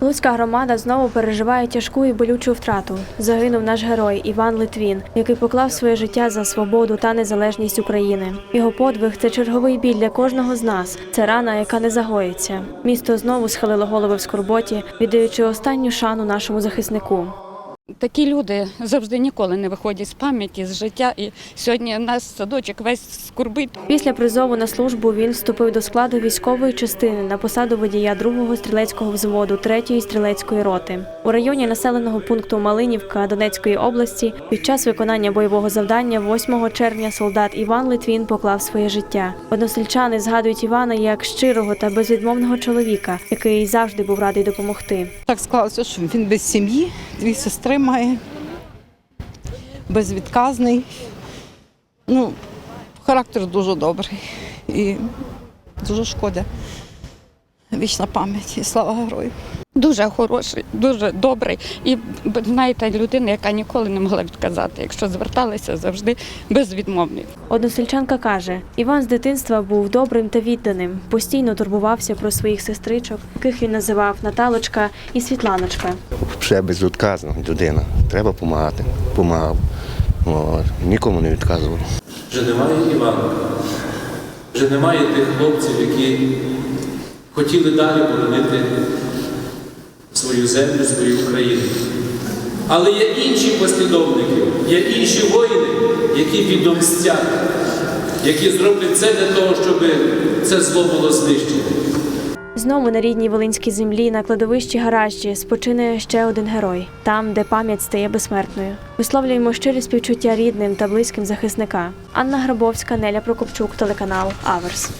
Луцька громада знову переживає тяжку і болючу втрату. Загинув наш герой Іван Литвін, який поклав своє життя за свободу та незалежність України. Його подвиг це черговий біль для кожного з нас. Це рана, яка не загоїться. Місто знову схилило голови в скорботі, віддаючи останню шану нашому захиснику. Такі люди завжди ніколи не виходять з пам'яті, з життя. І сьогодні наш садочок весь скорбить. Після призову на службу він вступив до складу військової частини на посаду водія 2-го стрілецького взводу 3-ї стрілецької роти. У районі населеного пункту Малинівка Донецької області під час виконання бойового завдання 8 червня солдат Іван Литвін поклав своє життя. Односельчани згадують Івана як щирого та безвідмовного чоловіка, який завжди був радий допомогти. Так склалося, що він без сім'ї, дві сестри має, безвідказний. Ну, характер дуже добрий і дуже шкода. Вічна пам'ять і слава герою. Дуже хороший, дуже добрий. І знаєте, людина, яка ніколи не могла відказати. Якщо зверталися, завжди безвідмовний. Односельчанка каже, Іван з дитинства був добрим та відданим, постійно турбувався про своїх сестричок, яких він називав Наталочка і Світланочка. Все безвідказна людина. Треба допомагати. Помагав. От. Нікому не відказував. Вже немає Івана, вже немає тих хлопців, які хотіли далі боронити свою землю, свою Україну. Але є інші послідовники, є інші воїни, які відомстять, які зроблять це для того, щоб це зло було знищено. Знову на рідній волинській землі на кладовищі гаражі спочине ще один герой, там, де пам'ять стає безсмертною. Висловлюємо щирі співчуття рідним та близьким захисника. Анна Грабовська, Неля Прокопчук, телеканал Аверс.